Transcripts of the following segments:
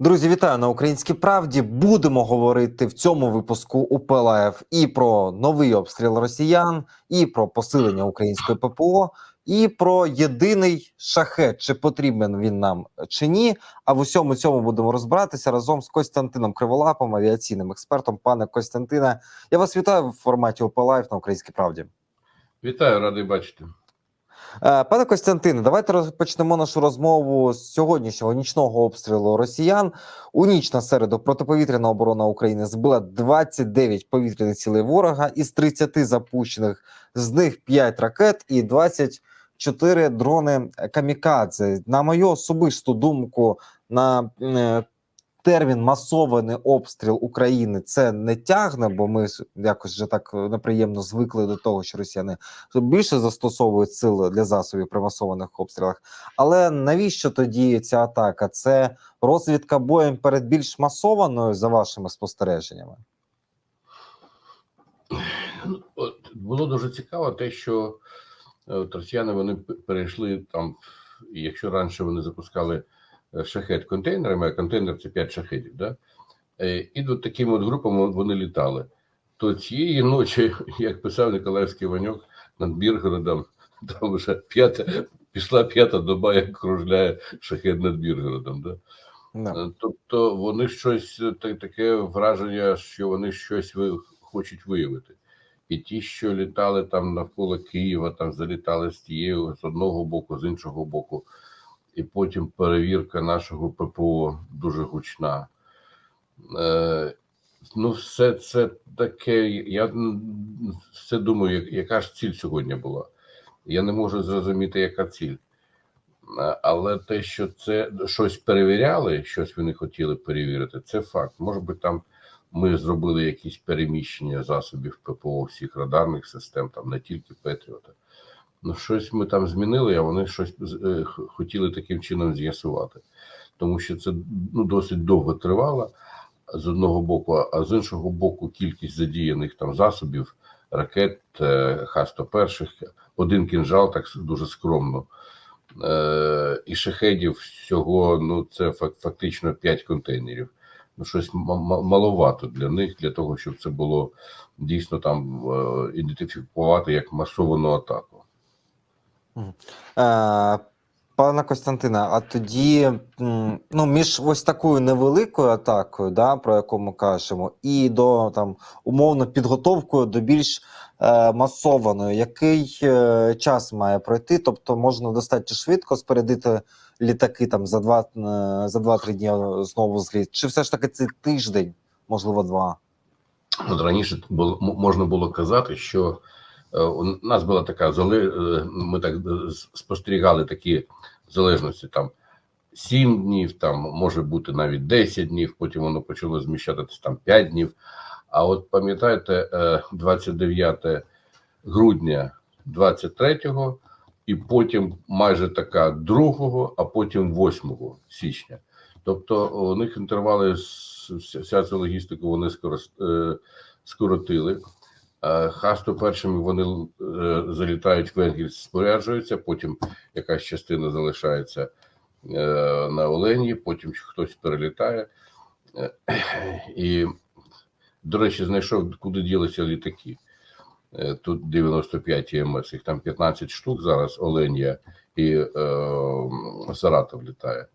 Друзі, вітаю на українській правді. Будемо говорити в цьому випуску у ПЛФ і про новий обстріл росіян, і про посилення української ППО, і про єдиний шахет, чи потрібен він нам чи ні. А в усьому цьому будемо розбиратися разом з Костянтином Криволапом, авіаційним експертом. Пане Костянтине, я вас вітаю в форматі УПЛФ на українській правді. Вітаю, радий бачити. Е, Пане Костянтине, давайте розпочнемо нашу розмову з сьогоднішнього нічного обстрілу росіян. У ніч на середу протиповітряна оборона України збила 29 повітряних цілей ворога із 30 запущених, з них 5 ракет і 24 дрони камікадзе. На мою особисту думку, на е, термін масований обстріл України це не тягне, бо ми якось вже так е, неприємно звикли до того, що росіяни більше застосовують сил для засобів при масованих обстрілах. Але навіщо тоді ця атака? Це розвідка боєм перед більш масованою за вашими спостереженнями? Ну, було дуже цікаво те, що е, от, росіяни вони перейшли там, якщо раніше вони запускали шахет контейнерами, а контейнер це 5 шахетів, да? Е, і от такими от групами вони літали. То цієї ночі, як писав Николаївський Ваньок над Біргородом, там вже п'ята, пішла п'ята доба, як кружляє шахет над Біргородом. Да? Да. Е, Тобто вони щось е, таке враження, що вони щось хочуть виявити. І ті, що літали там навколо Києва, там залітали з тієї з одного боку, з іншого боку, і потім перевірка нашого ППО дуже гучна. Е, ну, все це таке. Я все думаю, яка ж ціль сьогодні була. Я не можу зрозуміти, яка ціль. Е, Але те, що це щось перевіряли, щось вони хотіли перевірити, це факт. Може би там ми зробили якісь переміщення засобів ППО всіх радарних систем, там не тільки Петріота. Ну, щось ми там змінили, а вони щось е, хотіли таким чином з'ясувати. Тому що це ну, досить довго тривало з одного боку, а з іншого боку, кількість задіяних там засобів, ракет, е, Х-101, один кінжал, так дуже скромно. Е, і шахедів всього, ну це фактично 5 контейнерів. Ну, щось маловато для них, для того, щоб це було дійсно там ідентифікувати як масовану атаку. Е, Пане Костянтине, а тоді ну, між ось такою невеликою атакою, да, про яку ми кажемо, і до там умовно підготовкою до більш е, масованої, який е, час має пройти? Тобто можна достатньо швидко спередити літаки там за два е, за два-три дні знову зліт, чи все ж таки це тиждень, можливо, два? От раніше було можна було казати, що у нас була така е, ми так е, спостерігали такі залежності там. Сім днів, там може бути навіть 10 днів, потім воно почало зміщатися там 5 днів. А от пам'ятаєте, е, 29 грудня 23-го, і потім майже така 2-го, а потім 8 січня. Тобто у них інтервали вся цю логістику вони е, скоротили. Хасту першими вони е, залітають в Енгельс, споряджуються, потім якась частина залишається е, на Оленії, потім хтось перелітає. Е, І, до речі, знайшов, куди ділися літаки. Тут 95 ЄМС, їх там 15 штук зараз Оленія і е, Саратов літає.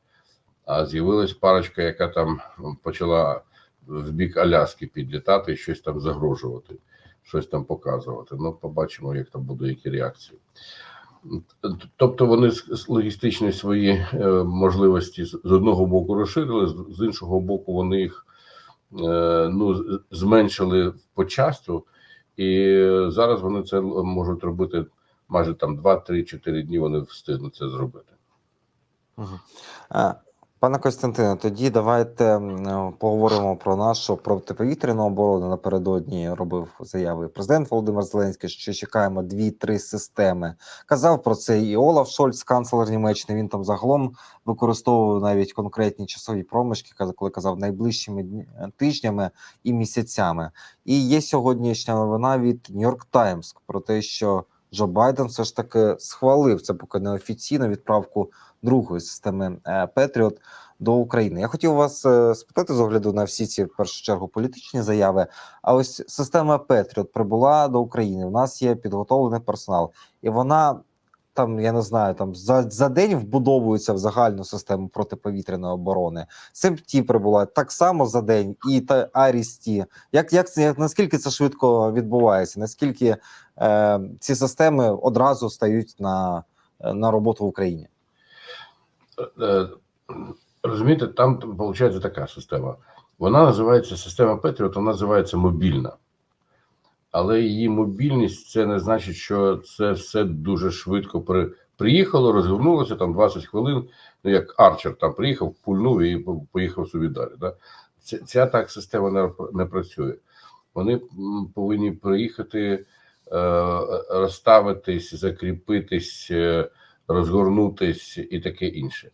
А з'явилась парочка, яка там почала в бік Аляски підлітати і щось там загрожувати, щось там показувати. Ну, побачимо, як там буде, які реакції. Тобто вони логістичні свої е, можливості з одного боку розширили, з- іншого боку, вони їх е, ну, зменшили по часу, і зараз вони це можуть робити майже там 2-3-4 дні. Вони встигнуть це зробити. Мгм. Е, Пане Костянтине, тоді давайте е, поговоримо про нашу протиповітряну оборону. Напередодні робив заяви президент Володимир Зеленський, що чекаємо дві-три системи. Казав про це і Олаф Шольц, канцлер Німеччини. Він там загалом використовував навіть конкретні часові проміжки, коли казав найближчими дні- тижнями і місяцями. І є сьогоднішня новина від Нью-Йорк Таймс про те, що Джо Байден все ж таки схвалив це поки неофіційно відправку другої системи е, Петріот до України. Я хотів вас е, спитати з огляду на всі ці в першу чергу політичні заяви. А ось система Петріот прибула до України. У нас є підготовлений персонал, і вона там, я не знаю, там за, за день вбудовується в загальну систему протиповітряної оборони. Семті прибула так само за день, і та Арісті. Як, як, це- наскільки це швидко відбувається? Наскільки е, ці системи одразу стають на, на роботу в Україні? Е, Розумієте, там виходить така система. Вона називається система Петріот, вона називається мобільна. Але її мобільність це не значить, що це все дуже швидко при... приїхало, розгорнулося там 20 хвилин. Ну як Арчер там приїхав, пульнув і поїхав собі далі. Да? Ця, ця так система не, не працює. Вони повинні приїхати, е, розставитись, закріпитись, е, розгорнутись і таке інше.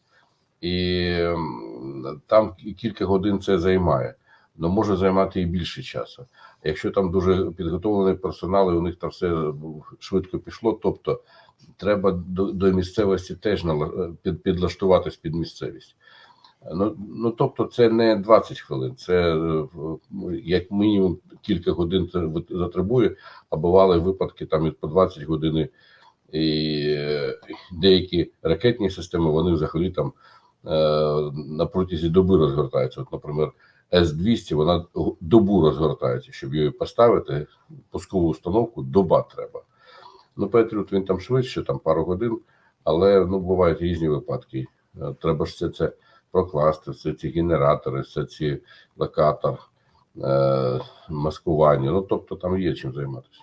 І там кілька годин це займає, але може займати і більше часу. Якщо там дуже підготовлений персонал, і у них там все швидко пішло, тобто треба до, до місцевості теж нала- під, підлаштуватись під місцевість. Ну, ну тобто, це не 20 хвилин, це е, як мінімум кілька годин затребує, а бували випадки там і по 20 годин. І е, деякі ракетні системи вони взагалі там е, на протязі доби розгортаються. От, наприклад, С-200, вона добу розгортається, щоб її поставити, пускову установку, доба треба. Ну, Петріот він там швидше, там пару годин, але ну, бувають різні випадки. Е, Треба ж все це прокласти, все ці генератори, все ці локатор, маскування. Ну, тобто там є чим займатися.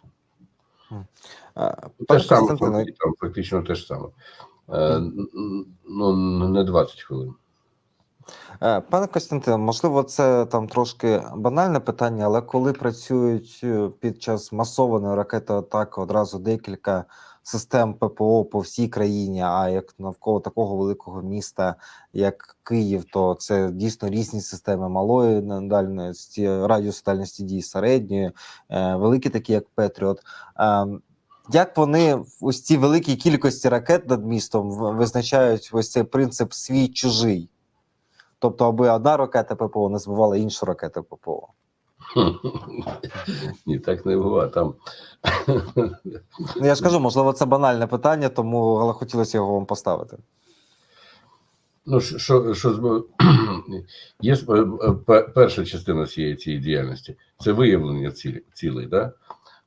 Е, Те ж саме, там фактично те ж саме. Е, Ну, не 20 хвилин. Е, Пане Костянтине, можливо, це там трошки банальне питання, але коли працюють е, під час масованої ракетоатаки одразу декілька систем ППО по всій країні, а як навколо такого великого міста, як Київ, то це дійсно різні системи малої дальності, радіусу дальності дії середньої, е, великі, такі як Петріот. Е, Як вони ось ці великій кількості ракет над містом визначають ось цей принцип свій чужий? Тобто, аби одна ракета ППО не збивала іншу ракету ППО. Ні, так не буває. Там Ну я ж кажу, можливо, це банальне питання, тому але хотілося його вам поставити. Ну, що, що, є е, е, пе- перша частина цієї цієї діяльності це виявлення цілі, цілей, да?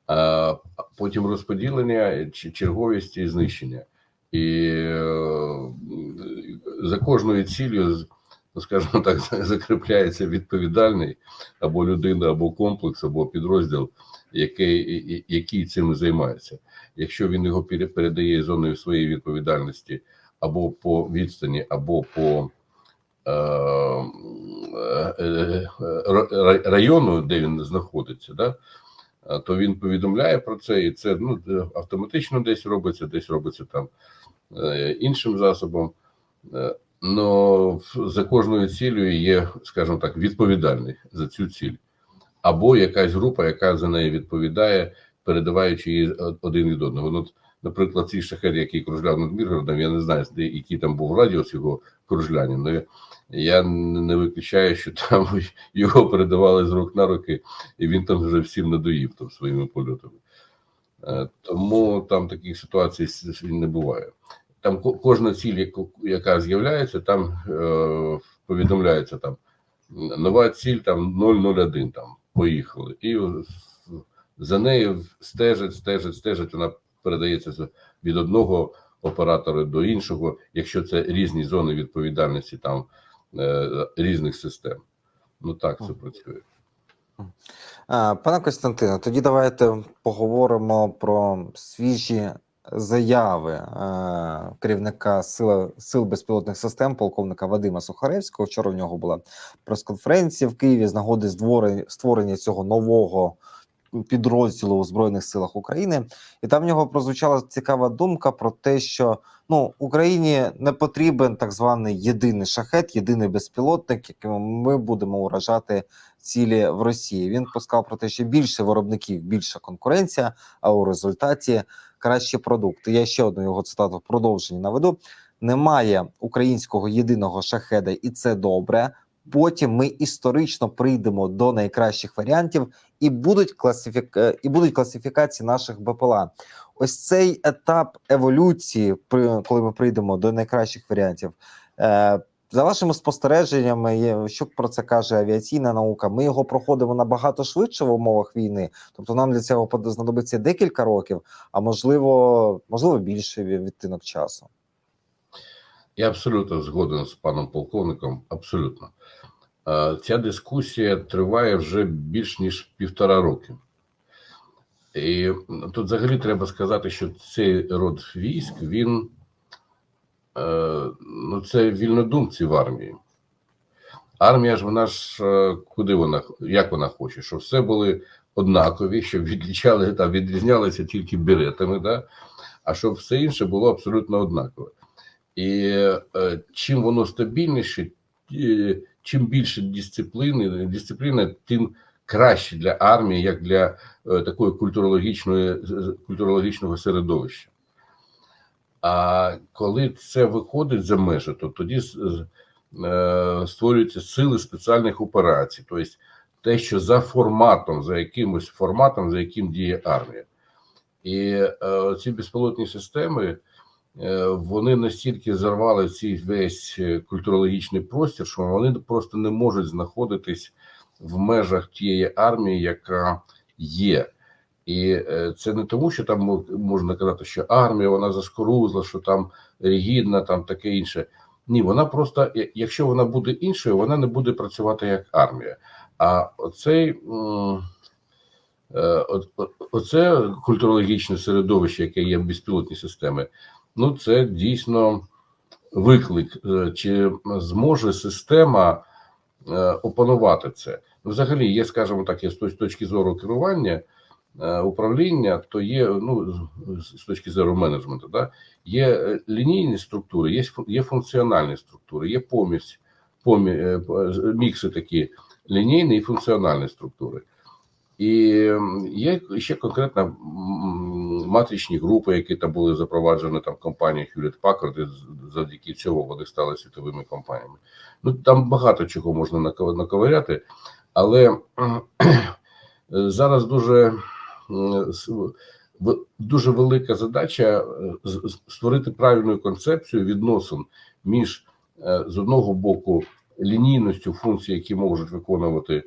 а потім розподілення, черговість і знищення. І е, за кожною цілею, з- скажімо так, закріпляється відповідальний або людина, або комплекс, або підрозділ, який, який цим займається. Якщо він його передає зоною своєї відповідальності або по відстані, або по е, е, е, району, де він знаходиться, да, то він повідомляє про це, і це ну, автоматично десь робиться, десь робиться там іншим засобом. Е, Но за кожною цілею є, скажімо так, відповідальний за цю ціль, або якась група, яка за неї відповідає, передаваючи її один від одного. Ну, от, наприклад, цей шахет, який кружляв над Міргородом, я не знаю, де який там був радіус його кружляння, але я не виключаю, що там його передавали з рук на руки, і він там вже всім надоїв там своїми польотами. Е, Тому там таких ситуацій не буває. Там кожна ціль, яка з'являється, там е, повідомляється там нова ціль там 001, там поїхали. І за нею стежать, стежать, стежать. Вона передається від одного оператора до іншого, якщо це різні зони відповідальності там е, різних систем. Ну так це працює. Пане Костянтине, тоді давайте поговоримо про свіжі заяви е, керівника сил, сил безпілотних систем, полковника Вадима Сухаревського. Вчора в нього була прес-конференція в Києві з нагоди створення цього нового підрозділу у Збройних силах України. І там в нього прозвучала цікава думка про те, що ну Україні не потрібен так званий єдиний шахет, єдиний безпілотник, яким ми будемо уражати цілі в Росії. Він сказав про те, що більше виробників, більша конкуренція, а у результаті кращі продукти. Я ще одну його цитату в продовженні наведу. немає українського єдиного шахеда, і це добре. Потім ми історично прийдемо до найкращих варіантів, і будуть класифік... е, і будуть класифікації наших БПЛА. Ось цей етап еволюції, коли ми прийдемо до найкращих варіантів. За вашими спостереженнями, що про це каже авіаційна наука, ми його проходимо набагато швидше в умовах війни. Тобто нам для цього знадобиться декілька років, а можливо, можливо, більше відтинок часу. Я абсолютно згоден з паном полковником. Абсолютно. Е, Ця дискусія триває вже більш ніж півтора роки. І тут взагалі треба сказати, що цей род військ, він ну, це вільнодумці в армії. Армія ж вона ж е, куди вона як вона хоче, щоб все були однакові, щоб відлічали там, відрізнялися тільки беретами, да? а щоб все інше було абсолютно однакове. І е, чим воно стабільніше, е, чим більше дисципліни, дисципліна, тим краще для армії, як для е, такої культурологічної культурологічного середовища. А коли це виходить за межі, то тоді е, створюються сили спеціальних операцій, тобто те, що за форматом, за якимось форматом, за яким діє армія. І е, ці безпілотні системи е, вони настільки зарвали цей весь е, культурологічний простір, що вони просто не можуть знаходитись в межах тієї армії, яка є. І е, це не тому, що там можна казати, що армія вона заскорузла, що там рігідна, там таке інше. Ні, вона просто, якщо вона буде іншою, вона не буде працювати як армія. А оцей е, оце культурологічне середовище, яке є в безпілотній системі, ну це дійсно виклик. Е, Чи зможе система опанувати це? Взагалі, є, скажімо так, є з точки зору керування. Е, Управління то є ну з- точки зору менеджменту, да є е, лінійні структури, є є функціональні структури, є помість, помі, е, мікси такі лінійні і функціональні структури. І є ще конкретно матричні групи, які там були запроваджені там компанією Hewlett Packard, і завдяки цього вони стали світовими компаніями. Ну там багато чого можна нако- наковиряти, але зараз дуже дуже велика задача е, створити правильну концепцію відносин між е, з одного боку лінійністю функцій, які можуть виконувати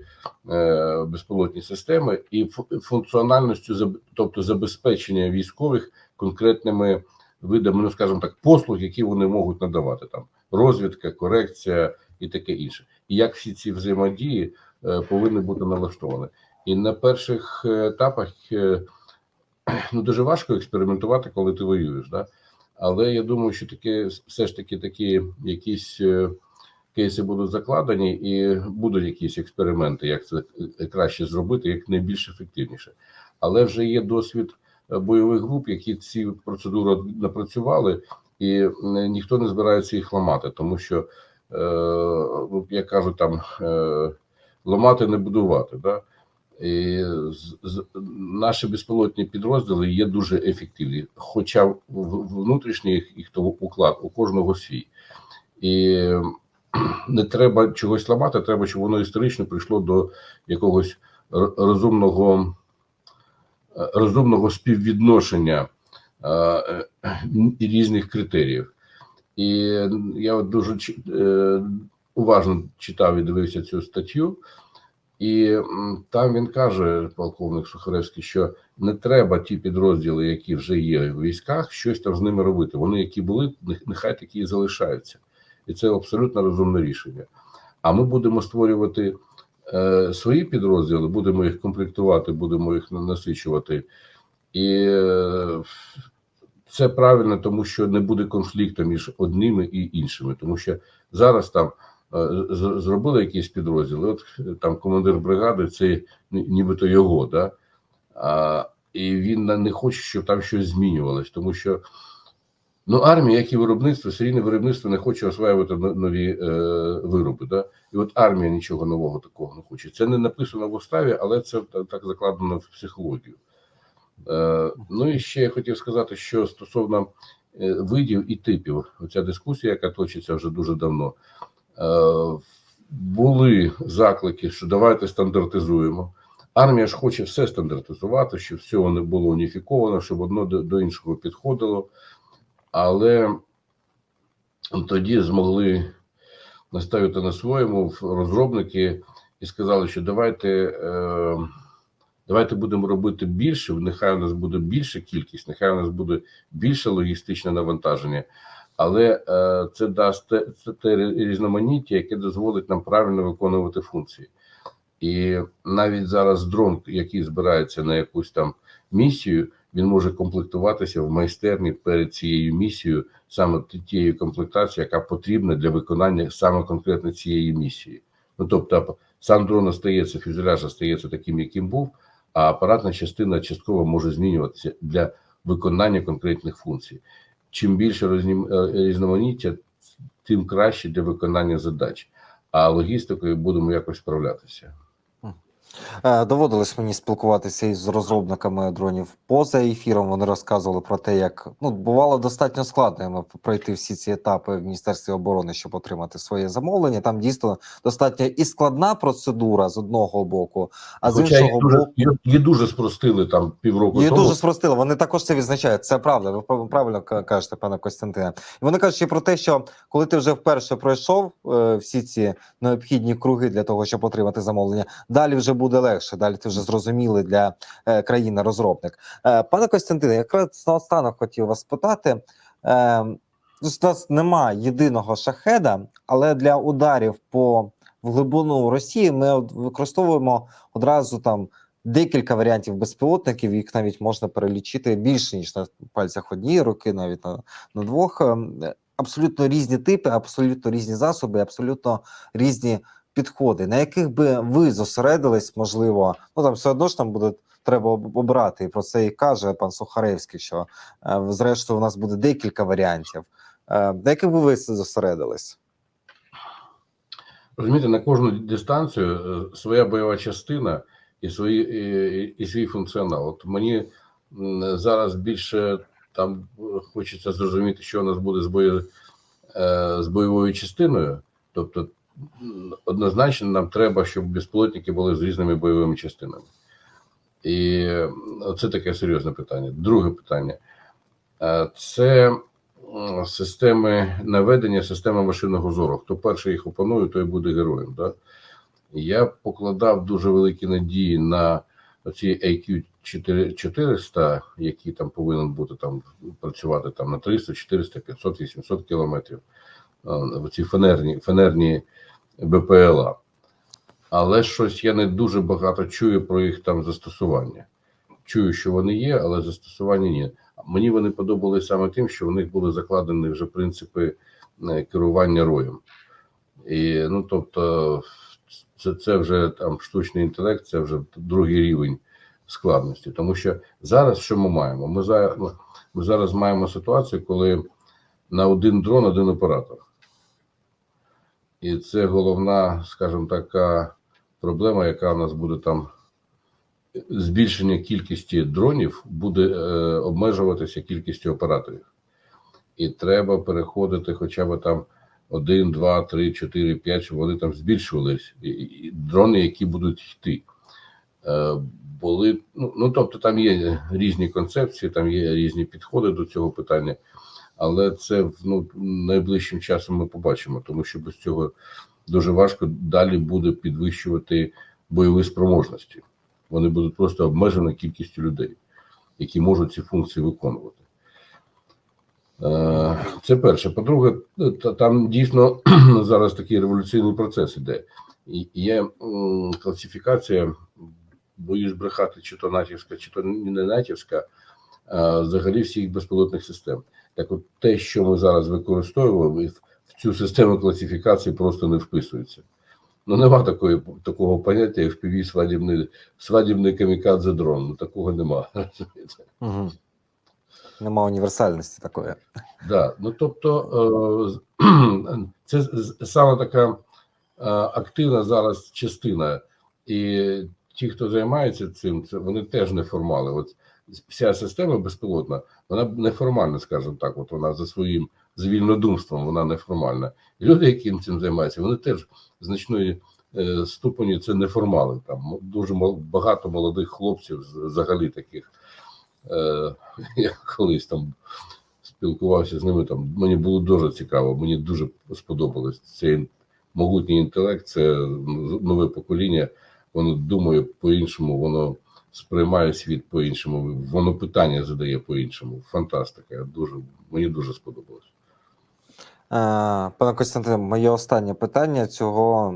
е, безпілотні системи, і функціональністю, тобто забезпечення військових конкретними видами, ну скажімо так, послуг, які вони можуть надавати там розвідка, корекція і таке інше. І як всі ці взаємодії е, повинні бути налаштовані. І на перших е, етапах е, ну дуже важко експериментувати, коли ти воюєш. Да? Але я думаю, що таке все ж таки такі якісь е, кейси будуть закладені, і будуть якісь експерименти, як це краще зробити, як найбільш ефективніше. Але вже є досвід бойових груп, які ці процедури напрацювали, і ніхто не збирається їх ламати, тому що, ну, як кажуть, там ламати не будувати. Да? І наші безпілотні підрозділи є дуже ефективні, хоча в- внутрішній їх, того уклад у кожного свій. І не треба чогось ламати, треба, щоб воно історично прийшло до якогось розумного, е, розумного співвідношення е, е, різних критеріїв. І я дуже уважно читав і дивився цю статтю. І там він каже, полковник Сухаревський, що не треба ті підрозділи, які вже є в військах, щось там з ними робити. Вони, які були, нехай такі і залишаються. І це абсолютно розумне рішення. А ми будемо створювати е, свої підрозділи, будемо їх комплектувати, будемо їх насичувати. І е, це правильно, тому що не буде конфлікту між одними і іншими, тому що зараз там зробили якісь підрозділи. От е, там командир бригади, це нібито його, да? а, і він не- не хоче, щоб там щось змінювалось, тому що ну, армія, як і виробництво, серійне виробництво не хоче осваювати нові е, вироби. Да? І от армія нічого нового такого не хоче. Це не написано в уставі, але це так закладено в психологію. Е, ну і ще я хотів сказати, що стосовно е, видів і типів. Оця дискусія, яка точиться вже дуже давно. Е, Були заклики, що давайте стандартизуємо. Армія ж хоче все стандартизувати, щоб все не було уніфіковано, щоб одно до, до іншого підходило. Але тоді змогли наставити на своєму розробники і сказали, що давайте, е, давайте будемо робити більше, нехай у нас буде більша кількість, нехай у нас буде більше логістичне навантаження, але е, це дасть це те різноманіття, яке дозволить нам правильно виконувати функції. І навіть зараз дрон, який збирається на якусь там місію, він може комплектуватися в майстерні перед цією місією, саме тією комплектацією, яка потрібна для виконання саме конкретно цієї місії. Ну тобто, сам дрон остається, фюзеляж остається таким, яким був, а апаратна частина частково може змінюватися для виконання конкретних функцій. Чим більше рознім- е, різноманіття, тим краще для виконання задач. А логістикою будемо якось справлятися. Е, Доводилось мені спілкуватися із розробниками дронів поза ефіром. Вони розказували про те, як ну бувало достатньо складно пройти всі ці етапи в міністерстві оборони, щоб отримати своє замовлення. Там дійсно достатньо і складна процедура з одного боку, а з іншого її дуже, боку. її- її дуже спростили там півроку Її тому. дуже спростили. Вони також це відзначають. Це правда. Ви правильно кажете, пане Костянтине. І вони кажуть ще про те, що коли ти вже вперше пройшов е, всі ці необхідні круги для того, щоб отримати замовлення, далі вже буде легше. Далі ти вже зрозумілий для е, країни розробник. Е, пане Костянтине, якраз наостанок хотів вас спитати. Е, у нас немає єдиного шахеда, але для ударів по в глибину Росії ми використовуємо одразу там декілька варіантів безпілотників, їх навіть можна перелічити більше ніж на пальцях однієї руки, навіть на, на двох. Ем, Абсолютно різні типи, абсолютно різні засоби, абсолютно різні підходи, на яких би ви зосередились, можливо, ну там все одно ж там буде. Треба обрати, і про це і каже пан Сухаревський, що е, зрештою у нас буде декілька варіантів. Е, на яких би ви зосередились? Розумієте, на кожну дистанцію е, своя бойова частина і свої і, і свій функціонал. От мені зараз більше там хочеться зрозуміти, що у нас буде з бою е, з бойовою частиною. Тобто, однозначно, нам треба, щоб безпілотники були з різними бойовими частинами. І е, це таке серйозне питання. Друге питання Е, це системи наведення, системи машинного зору. Хто перший їх опанує, той буде героєм. Да? Я покладав дуже великі надії на ці IQ 400, який там повинен бути там працювати там на 300, 400, 500, 800 кілометрів. Е, Ці фанерні, фанерні БПЛА. Але щось я не дуже багато чую про їх там застосування. Чую, що вони є, але застосування ні. Мені вони подобались саме тим, що в них були закладені вже принципи е, керування роєм. І ну тобто, це, це вже там штучний інтелект, це вже другий рівень складності. Тому що зараз що ми маємо? Ми зараз, ми зараз маємо ситуацію, коли на один дрон один оператор. І це головна, скажімо, така проблема, яка у нас буде там. Збільшення кількості дронів буде е, обмежуватися кількістю операторів. І треба переходити хоча б там 1, 2, 3, 4, 5, щоб вони там збільшувались. І, і дрони, які будуть йти. Е, були, ну, ну, тобто там є різні концепції, там є різні підходи до цього питання, але це ну, найближчим часом ми побачимо, тому що без цього дуже важко далі буде підвищувати бойові спроможності. Вони будуть просто обмежені кількістю людей, які можуть ці функції виконувати. Е, Це перше. По-друге, там дійсно зараз такий революційний процес іде. Є класифікація, боюсь брехати, чи то натівська, чи то не натівська, взагалі всіх безпілотних систем. Так от те, що ми зараз використовуємо, в цю систему класифікації просто не вписується. Ну, нема такої, такого поняття, як FPV свадібний, свадібний камікадзе дрон. Ну, такого нема. Угу. Нема універсальності такої. Да, ну тобто е, це саме така е, активна зараз частина, і ті, хто займається цим, це вони теж не формали. От вся система безпілотна, вона неформальна, скажімо так. От вона за своїм за вільнодумством, вона неформальна. Люди, які цим займаються, вони теж значної е, ступені це неформали. Там дуже багато молодих хлопців взагалі таких. Е, я колись там спілкувався з ними. Там мені було дуже цікаво, мені дуже сподобалось цей могутній інтелект, це нове покоління. Воно думає по-іншому, воно сприймає світ по-іншому, воно питання задає по-іншому. Фантастика. Дуже мені дуже сподобалось. Е, Пане Костянтине, моє останнє питання цього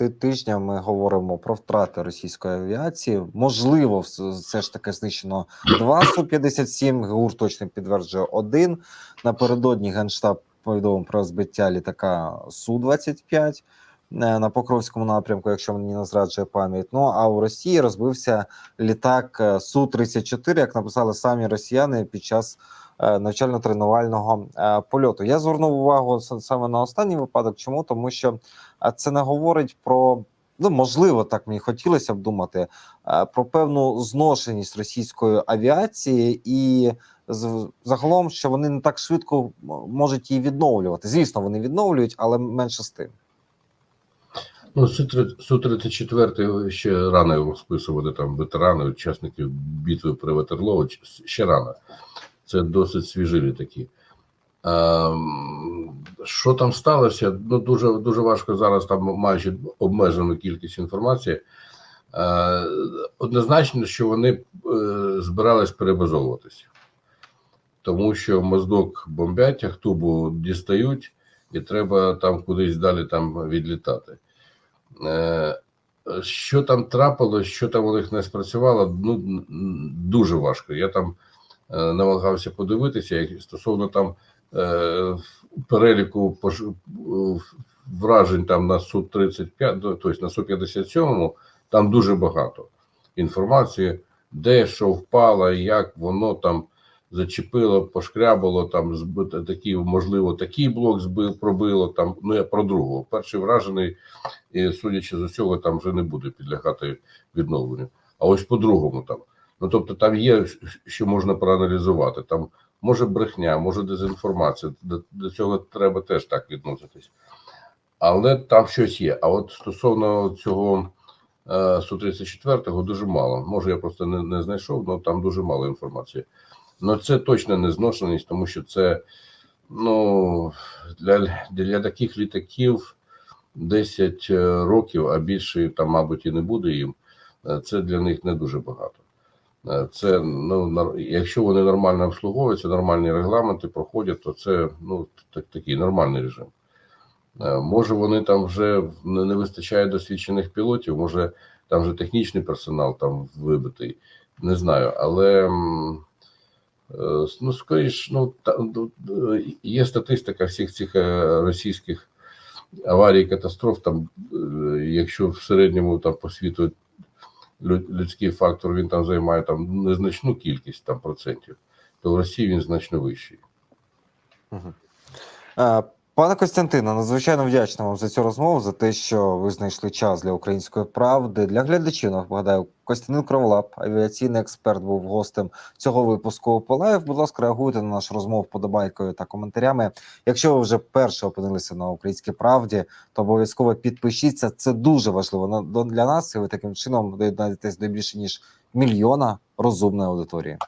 е, тижня. Ми говоримо про втрати російської авіації. Можливо, все ж таки знищено два Су-57, ГУР точно підтверджує один. Напередодні Генштаб повідомив про збиття літака Су-25 е, на Покровському напрямку, якщо мені не зраджує пам'ять. Ну а у Росії розбився літак е, Су-34, як написали самі росіяни під час е, навчально-тренувального е, польоту. Я звернув увагу саме на останній випадок. Чому? Тому що е, це не говорить про. Ну, можливо, так мені хотілося б думати е, про певну зношеність російської авіації, і загалом, що вони не так швидко можуть її відновлювати. Звісно, вони відновлюють, але менше з тим. Ну, Су-34 ще рано його списувати там ветерани, учасники битви при Ватерлоу, ще рано. Це досить свіжі літаки. Ем, Що там сталося? Ну, дуже, дуже важко зараз, там маючи обмежену кількість інформації. Е, Однозначно, що вони е, збирались перебазовуватися. Тому що моздок бомбять, ахтубу дістають, і треба там кудись далі там відлітати. Е, Що там трапилось, що там у них не спрацювало, ну дуже важко. Я там е, намагався подивитися, як стосовно там е, переліку вражень там на су 35 ну, тобто на су 57 там дуже багато інформації, де що впало, як воно там зачепило, пошкрябало, там збито такі, можливо, такий блок збив, пробило. Там ну я про другого. Перший вражений, і судячи з усього, там вже не буде підлягати відновленню. А ось по-другому там. Ну тобто, там є що можна проаналізувати. Там може брехня, може дезінформація. До, до цього треба теж так відноситись. Але там щось є. А от стосовно цього е, Су-34 дуже мало. Може, я просто не, не знайшов, але там дуже мало інформації. Ну це точно не зношеність, тому що це ну, для, для таких літаків 10 років, а більше там, мабуть, і не буде їм. е, Це для них не дуже багато. Е, Це ну якщо вони нормально обслуговуються, нормальні регламенти проходять, то це ну так, такий нормальний режим. Е, Може, вони там вже не, вистачає досвідчених пілотів, може там вже технічний персонал там вибитий, не знаю. Але е, ну, скоріш, ну ну, е, є статистика всіх цих е, російських аварій, катастроф. Там, е, якщо в середньому там по світу людський фактор він там займає там незначну кількість там процентів, то в Росії він значно вищий. Е, Пане Костянтине, надзвичайно вдячна вам за цю розмову, за те, що ви знайшли час для української правди. Для глядачів нагадаю, Костянтин Кроволап, авіаційний експерт, був гостем цього випуску Полаїв. Будь ласка, реагуйте на нашу розмову вподобайкою та коментарями. Якщо ви вже перше опинилися на українській правді, то обов'язково підпишіться. Це дуже важливо для нас, і ви таким чином доєднаєтесь до більше ніж мільйона розумної аудиторії.